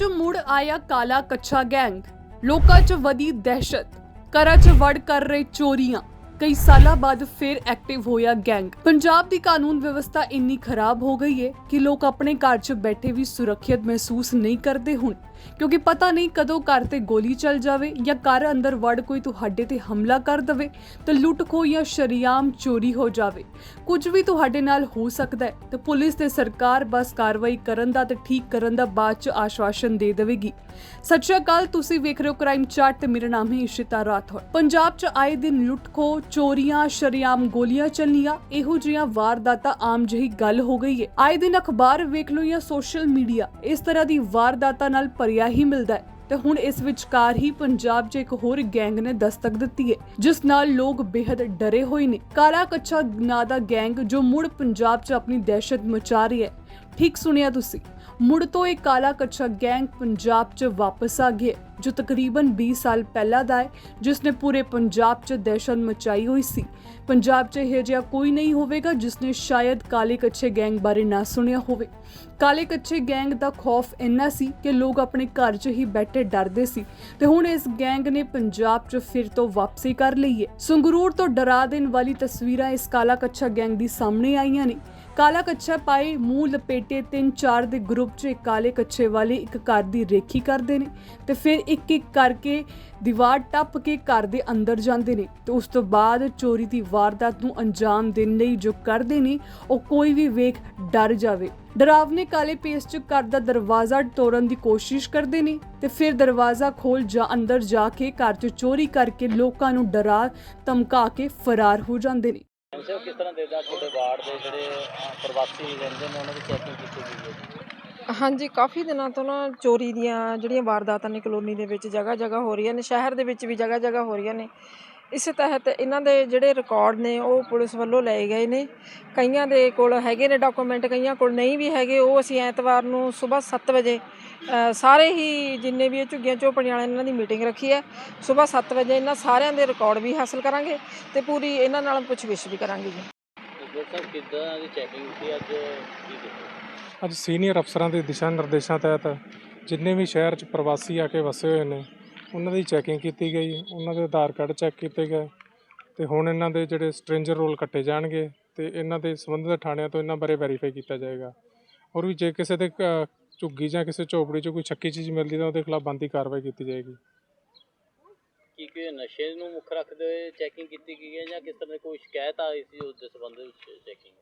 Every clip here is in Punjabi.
'ਚ ਮੁੜ ਆਇਆ ਕਾਲਾ ਕੱਛਾ ਗੈਂਗ। ਲੋਕਾਂ 'ਚ ਵਧੀ ਦਹਿਸ਼ਤ। ਘਰਾਂ 'ਚ ਵੜ ਕਰ ਰਹੇ ਚੋਰੀਆਂ। ਕਈ ਸਾਲਾਂ ਬਾਅਦ ਫਿਰ ਐਕਟਿਵ ਹੋਇਆ ਗੈਂਗ। ਪੰਜਾਬ ਦੀ ਕਾਨੂੰਨ ਵਿਵਸਥਾ ਇੰਨੀ ਖਰਾਬ ਹੋ ਗਈ ਹੈ ਕਿ ਲੋਕ ਆਪਣੇ ਘਰ 'ਚ ਬੈਠੇ ਵੀ ਸੁਰੱਖਿਅਤ ਮਹਿਸੂਸ ਨਹੀਂ ਕਰਦੇ ਹੁਣ। ਕਿਉਂਕਿ ਪਤਾ ਨਹੀਂ ਕਦੋਂ ਘਰ ਤੇ ਗੋਲੀ ਚੱਲ ਜਾਵੇ ਜਾਂ ਘਰ ਅੰਦਰ ਵੜ ਕੋਈ ਤੁਹਾਡੇ ਤੇ ਹਮਲਾ ਕਰ ਦਵੇ ਤੇ ਲੁੱਟ ਖੋਹ ਜਾਂ ਸ਼ਰੀਆਮ ਚੋਰੀ ਹੋ ਜਾਵੇ। ਕੁਝ ਵੀ ਤੁਹਾਡੇ ਨਾਲ ਹੋ ਸਕਦਾ ਹੈ ਤੇ ਪੁਲਿਸ ਤੇ ਸਰਕਾਰ ਬਸ ਕਾਰਵਾਈ ਕਰਨ ਦਾ ਤੇ ਠੀਕ ਕਰਨ ਦਾ ਬਾਅਦ ਚ ਆਸ਼ਵਾਸਨ ਦੇ ਦੇਵੇਗੀ। ਸਤਿ ਸ਼੍ਰੀ ਅਕਾਲ, ਤੁਸੀਂ ਵੇਖ ਰਹੇ ਹੋ ਕ੍ਰਾਈਮ ਚਾਰਟ ਤੇ ਮੇਰਾ ਨਾਮ ਹੈ ਇਸ਼ਿਤਾ ਰਾਠੌਰ ਪੰਜਾਬ ਚ ਆਏ ਦਿਨ ਲੁੱਟ ਖੋਹ ਚੋਰੀਆਂ, ਸ਼ਰੀਆਮ ਗੋਲੀਆਂ ਚੱਲੀਆਂ ਇਹੋ ਜਿਹੀਆਂ ਵਾਰਦਾਤਾਂ ਆਮ ਜਿਹੀ ਗੱਲ ਹੋ ਗਈ ਹੈ ਆਏ ਦਿਨ ਅਖਬਾਰ ਵੇਖ ਲਓ ਜਾਂ ਸੋਸ਼ਲ ਮੀਡੀਆ ਇਸ ਤਰ੍ਹਾਂ ਦੀ ਵਾਰਦਾਤਾਂ ਨਾਲ ਭਰਿਆ ਹੀ ਮਿਲਦਾ ਹੈ ਤੇ ਹੁਣ ਇਸ ਵਿਚਕਾਰ ਹੀ ਪੰਜਾਬ 'ਚ ਇੱਕ ਹੋਰ ਗੈਂਗ ਨੇ ਦਸਤਕ ਦਿੱਤੀ ਹੈ ਜਿਸ ਨਾਲ ਲੋਕ ਬੇहद ਡਰੇ ਹੋਏ ਨੇ। ਕਾਲਾ ਕੱਛਾ ਨਾਂ ਦਾ ਗੈਂਗ ਜੋ ਮੁੜ ਪੰਜਾਬ 'ਚ ਆਪਣੀ ਦਹਿਸ਼ਤ ਮਚਾ ਰਹੀ ਹੈ ਠੀਕ ਸੁਣਿਆ ਤੁਸੀਂ। ਮੁੜ ਤੋਂ ਇਹ ਕਾਲਾ ਕੱਛਾ ਗੈਂਗ ਪੰਜਾਬ 'ਚ ਵਾਪਸ ਆ ਗਿਆ, ਜੋ ਤਕਰੀਬਨ 20 ਸਾਲ ਪਹਿਲਾਂ ਦਾ ਹੈ, ਜਿਸ ਨੇ ਪੂਰੇ ਪੰਜਾਬ 'ਚ ਦਹਿਸ਼ਤ ਮਚਾਈ ਹੋਈ ਸੀ। ਪੰਜਾਬ 'ਚ ਇਹ ਜਿਹਾ ਕੋਈ ਨਹੀਂ ਹੋਵੇਗਾ ਜਿਸ ਨੇ ਸ਼ਾਇਦ ਕਾਲੇ ਕੱਛੇ ਗੈਂਗ ਬਾਰੇ ਨਾ ਸੁਣਿਆ ਹੋਵੇ। ਕਾਲੇ ਕੱਛੇ ਗੈਂਗ ਦਾ ਖੌਫ ਇੰਨਾ ਸੀ ਕਿ ਲੋਕ ਆਪਣੇ ਘਰ 'ਚ ਹੀ ਬੈਠੇ ਡਰਦੇ ਸੀ ਤੇ ਹੁਣ ਇਸ ਗੈਂਗ ਨੇ ਪੰਜਾਬ 'ਚ ਫਿਰ ਤੋਂ ਵਾਪਸੀ ਕਰ ਲਈ ਹੈ। ਸੰਗਰੂਰ ਤੋਂ ਡਰਾ ਦੇਣ ਵਾਲੀ ਤਸਵੀਰਾਂ ਇਸ ਕਾਲਾ ਕੱਛਾ ਗੈਂਗ ਦੀ ਸਾਹਮਣੇ ਆਈਆਂ ਨੇ। ਕਾਲਾ ਕੱਛਾ ਪਾਏ, ਮੂੰਹ ਲਪੇਟੇ, ਤਿੰਨ ਚਾਰ ਦੇ ਗਰੁੱਪ 'ਚ ਕਾਲੇ ਕੱਛੇ ਵਾਲੇ ਇੱਕ ਘਰ ਦੀ ਰੇਖੀ ਕਰਦੇ ਨੇ ਤੇ ਫਿਰ ਇੱਕ ਇੱਕ ਕਰਕੇ ਦੀਵਾਰ ਟੱਪ ਕੇ ਘਰ ਦੇ ਅੰਦਰ ਜਾਂਦੇ ਨੇ ਤੇ ਉਸ ਤੋਂ ਬਾਅਦ ਚੋਰੀ ਦੀ ਵਾਰਦਾਤ ਨੂੰ ਅੰਜਾਮ ਦੇਣ ਲਈ ਜੋ ਕਰਦੇ ਨੇ, ਉਹ ਕੋਈ ਵੀ ਵੇਖ ਡਰ ਜਾਵੇ। ਡਰਾਵਨੇ ਕਾਲੇ ਪੇਸ 'ਚ ਘਰ ਦਾ ਦਰਵਾਜ਼ਾ ਤੋੜਨ ਦੀ ਕੋਸ਼ਿਸ਼ ਕਰਦੇ ਨੇ ਤੇ ਫਿਰ ਦਰਵਾਜ਼ਾ ਖੋਲ ਜਾਂ ਅੰਦਰ ਜਾ ਕੇ ਘਰ 'ਚ ਚੋਰੀ ਕਰਕੇ ਲੋਕਾਂ ਨੂੰ ਡਰਾ ਧਮਕਾ ਕੇ ਫਰਾਰ ਹੋ ਜਾਂਦੇ ਨੇ। ਐਸੇ ਕਿਸ ਤਰ੍ਹਾਂ ਦੇ ਦਾ ਤੁਹਾਡੇ ਵਾਰਡ ਦੇ ਜਿਹੜੇ ਪ੍ਰਵਾਸੀ ਰਹਿੰਦੇ ਨੇ, ਉਹਨਾਂ ਦੀ ਚੈਕਿੰਗ ਕੀਤੀ ਗਈ ਹੈ ਹਾਂਜੀ, ਕਾਫੀ ਦਿਨਾਂ ਤੋਂ ਨਾ ਚੋਰੀ ਦੀਆਂ ਜਿਹੜੀਆਂ ਵਾਰਦਾਤਾਂ ਨੇ ਕਲੋਨੀ ਦੇ ਵਿੱਚ ਜਗ੍ਹਾ ਜਗ੍ਹਾ ਹੋ ਰਹੀਆਂ ਨੇ, ਸ਼ਹਿਰ ਦੇ ਵਿੱਚ ਵੀ ਜਗ੍ਹਾ ਜਗ੍ਹਾ ਹੋ ਰਹੀਆਂ ਨੇ। ਇਸੇ ਤਹਿਤ ਇਹਨਾਂ ਦੇ ਜਿਹੜੇ ਰਿਕਾਰਡ ਨੇ ਉਹ ਪੁਲਿਸ ਵੱਲੋਂ ਲਏ ਗਏ ਨੇ। ਕਈਆਂ ਦੇ ਕੋਲ ਹੈਗੇ ਨੇ ਡਾਕੂਮੈਂਟ ਕਈਆਂ ਕੋਲ ਨਹੀਂ ਵੀ ਹੈਗੇ। ਉਹ ਅਸੀਂ ਐਤਵਾਰ ਨੂੰ ਸਵੇਰ 7 ਵਜੇ ਅ, ਸਾਰੇ ਹੀ ਜਿੰਨੇ ਵੀ ਇਹ ਝੁੱਗੀਆਂ ਝੋਪੜੀਆਂ ਵਾਲਿਆਂ ਇਹਨਾਂ ਦੀ ਮੀਟਿੰਗ ਰੱਖੀ ਹੈ। ਸਵੇਰ 7 ਵਜੇ ਇਹਨਾਂ ਸਾਰਿਆਂ ਦੇ ਰਿਕਾਰਡ ਵੀ ਹਾਸਲ ਕਰਾਂਗੇ ਤੇ ਪੂਰੀ ਇਹਨਾਂ ਨਾਲ ਪੁੱਛਗਿੱਛ ਵੀ ਕਰਾਂਗੇ ਜੀ। ਤੇ ਸਰ ਕਿੱਦਾਂ ਦੀ ਚੈਕਿੰਗ ਕੀਤੀ ਅੱਜ? ਕੀ ਕੀਤਾ ਅੱਜ ਸੀਨੀਅਰ ਅਫਸਰਾਂ ਦੇ ਦਿਸ਼ਾ ਨਿਰਦੇਸ਼ਾਂ ਤਹਿਤ ਜਿੰਨੇ ਵੀ ਸ਼ਹਿਰ 'ਚ ਪ੍ਰਵਾਸੀ ਆ ਕੇ ਵਸੇ ਹੋਏ ਨੇ ਉਹਨਾਂ ਦੀ ਚੈਕਿੰਗ ਕੀਤੀ ਗਈ ਉਹਨਾਂ ਦੇ ਆਧਾਰ ਕਾਰਡ ਚੈੱਕ ਕੀਤੇ ਗਏ ਤੇ ਹੁਣ ਇਹਨਾਂ ਦੇ ਜਿਹੜੇ ਸਟ੍ਰੇਂਜਰ ਰੋਲ ਕੱਟੇ ਜਾਣਗੇ ਤੇ ਇਹਨਾਂ ਦੇ ਸੰਬੰਧਿਤ ਥਾਣਿਆਂ ਤੋਂ ਇਹਨਾਂ ਬਾਰੇ ਵੈਰੀਫਾਈ ਕੀਤਾ ਜਾਏਗਾ। ਔਰ ਵੀ ਜੇ ਕਿਸੇ ਦੇ ਝੁੱਗੀ ਜਾਂ ਕਿਸੇ ਝੋਪੜੀ 'ਚ ਕੋਈ ਸ਼ੱਕੀ ਚੀਜ਼ ਮਿਲਦੀ ਤਾਂ ਉਹਦੇ ਖਿਲਾਫ ਬੰਦੀ ਕਾਰਵਾਈ ਕੀਤੀ ਜਾਏਗੀ। ਕੀ ਕਿ ਨਸ਼ੇ ਨੂੰ ਮੁੱਖ ਰੱਖਦੇ ਹੋਏ ਚੈਕਿੰਗ ਕੀਤੀ ਗਈ ਹੈ ਜਾਂ ਕਿਸ ਤਰ੍ਹਾਂ ਦੀ ਕੋਈ ਸ਼ਿਕਾਇਤ ਆਈ ਸੀ ਉਸ ਦੇ ਸੰਬੰਧ ਵਿੱਚ ਚੈਕਿੰਗ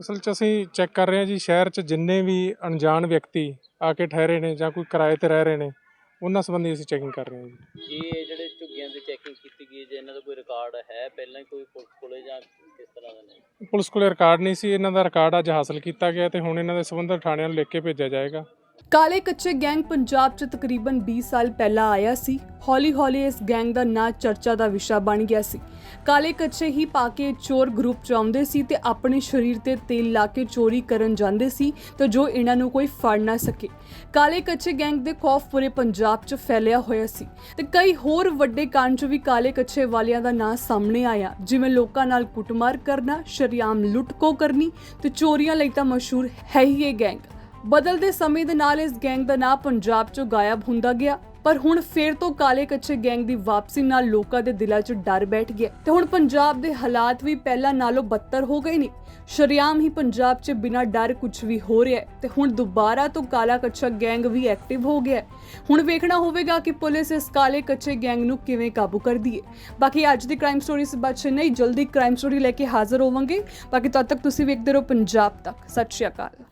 ਅਸਲ 'ਚ ਅਸੀਂ ਚੈੱਕ ਕਰ ਰਹੇ ਹਾਂ ਜੀ ਸ਼ਹਿਰ 'ਚ ਜਿੰਨੇ ਵੀ ਅਣਜਾਣ ਵਿਅਕਤੀ ਆ ਕੇ ਠਹਿਰੇ ਨੇ ਜਾਂ ਕੋਈ ਕਿਰਾਏ ਤੇ ਰਹਿ ਰਹੇ ਨੇ ਉਹਨਾਂ ਸੰਬੰਧੀ ਅਸੀਂ ਚੈਕਿੰਗ ਕਰ ਰਹੇ ਹਾਂ ਜੀ। ਇਹ ਜਿਹੜੇ ਝੁੱਗੀਆਂ ਦੀ ਚੈਕਿੰਗ ਕੀਤੀ ਗਈ ਜੇ ਇਹਨਾਂ ਦਾ ਕੋਈ ਰਿਕਾਰਡ ਹੈ ਪਹਿਲਾਂ ਕੋਈ ਪੁਲਿਸ ਕੋਲੇ ਜਾਂ ਕਿਸ ਤਰ੍ਹਾਂ ਦਾ ਨਹੀਂ? ਪੁਲਿਸ ਕੋਲੇ ਰਿਕਾਰਡ ਨਹੀਂ ਸੀ ਇਹਨਾਂ ਦਾ ਰਿਕਾਰਡ ਅੱਜ ਹਾਸਲ ਕੀਤਾ ਗਿਆ ਤੇ ਹੁਣ ਇਹਨਾਂ ਦੇ ਸੰਬੰਧਿਤ ਥਾਣਿਆਂ ਨੂੰ ਲਿਖ ਕੇ ਭੇਜਿਆ ਜਾਏਗਾ। ਕਾਲੇ ਕੱਚੇ ਗੈਂਗ ਪੰਜਾਬ 'ਚ ਤਕਰੀਬਨ 20 ਸਾਲ ਪਹਿਲਾਂ ਆਇਆ ਸੀ। ਹੌਲੀ-ਹੌਲੀ ਇਸ ਗੈਂਗ ਦਾ ਨਾਂ ਚਰਚਾ ਦਾ ਵਿਸ਼ਾ ਬਣ ਗਿਆ ਸੀ। ਕਾਲੇ ਕੱਚੇ ਹੀ ਪਾ ਕੇ ਚੋਰ ਗਰੁੱਪ 'ਚ ਆਉਂਦੇ ਸੀ ਤੇ ਆਪਣੇ ਸਰੀਰ ਤੇ ਤੇਲ ਲਾ ਕੇ ਚੋਰੀ ਕਰਨ ਜਾਂਦੇ ਸੀ ਤੇ ਜੋ ਇਹਨਾਂ ਨੂੰ ਕੋਈ ਫੜ ਨਾ ਸਕੇ। ਕਾਲੇ ਕੱਚੇ ਗੈਂਗ ਦੇ ਖੌਫ ਪੂਰੇ ਪੰਜਾਬ 'ਚ ਫੈਲਿਆ ਹੋਇਆ ਸੀ ਤੇ ਕਈ ਹੋਰ ਵੱਡੇ ਕਾਂਡ 'ਚ ਵੀ ਕਾਲੇ ਕੱਚੇ ਵਾਲਿਆਂ ਦਾ ਨਾਂ ਸਾਹਮਣੇ ਆਇਆ, ਜਿਵੇਂ ਲੋਕਾਂ ਨਾਲ ਕੁੱਟਮਾਰ ਕਰਨਾ, ਸ਼ਰੀਆਮ ਲੁੱਟਕੋ ਕਰਨੀ ਤੇ ਚੋਰੀਆਂ ਲਈ ਤਾਂ ਮਸ਼ਹੂਰ ਹੈ ਹੀ ਇਹ ਗੈਂਗ। ਬਦਲਦੇ ਸਮੇਂ ਦੇ ਨਾਲ ਇਸ ਗੈਂਗ ਦਾ ਨਾਂ ਪੰਜਾਬ 'ਚੋਂ ਗਾਇਬ ਹੁੰਦਾ ਗਿਆ। ਪਰ ਹੁਣ ਫੇਰ ਤੋਂ ਕਾਲੇ ਕੱਚੇ ਗੈਂਗ ਦੀ ਵਾਪਸੀ ਨਾਲ ਲੋਕਾਂ ਦੇ ਦਿਲਾਂ 'ਚ ਡਰ ਬੈਠ ਗਿਆ। ਤੇ ਹੁਣ ਪੰਜਾਬ ਦੇ ਹਾਲਾਤ ਵੀ ਪਹਿਲਾਂ ਨਾਲੋਂ ਬੱਤਰ ਹੋ ਗਏ ਨੇ। ਸ਼ਰਿਆਮ ਹੀ ਪੰਜਾਬ 'ਚ ਬਿਨਾਂ ਡਰ ਕੁਝ ਵੀ ਹੋ ਰਿਹਾ ਤੇ ਹੁਣ ਦੁਬਾਰਾ ਤੋਂ ਕਾਲਾ ਕੱਚਾ ਗੈਂਗ ਵੀ ਐਕਟਿਵ ਹੋ ਗਿਆ ਹੁਣ ਵੇਖਣਾ ਹੋਵੇਗਾ ਕਿ ਪੁਲਿਸ ਇਸ ਕਾਲੇ ਕੱਚੇ ਗੈਂਗ ਨੂੰ ਕਿਵੇਂ ਕਾਬੂ ਕਰਦੀ ਹੈ। ਬਾਕੀ ਅੱਜ ਦੀ ਕ੍ਰਾਈਮ ਸਟੋਰੀ ਇਸ ਬਾਤ ਨਹੀਂ ਜਲਦੀ ਕ੍ਰਾਈਮ ਸਟੋਰੀ ਲੈ ਕੇ ਹਾਜ਼ਰ ਹੋਵਾਂਗੇ। ਬਾਕੀ ਤਦ ਤੱਕ ਤੁਸੀਂ ਵੇਖਦੇ ਰਹੋ ਪੰਜਾਬ ਤੱਕ। ਸਤਿ ਸ਼੍ਰੀ ਅਕਾਲ।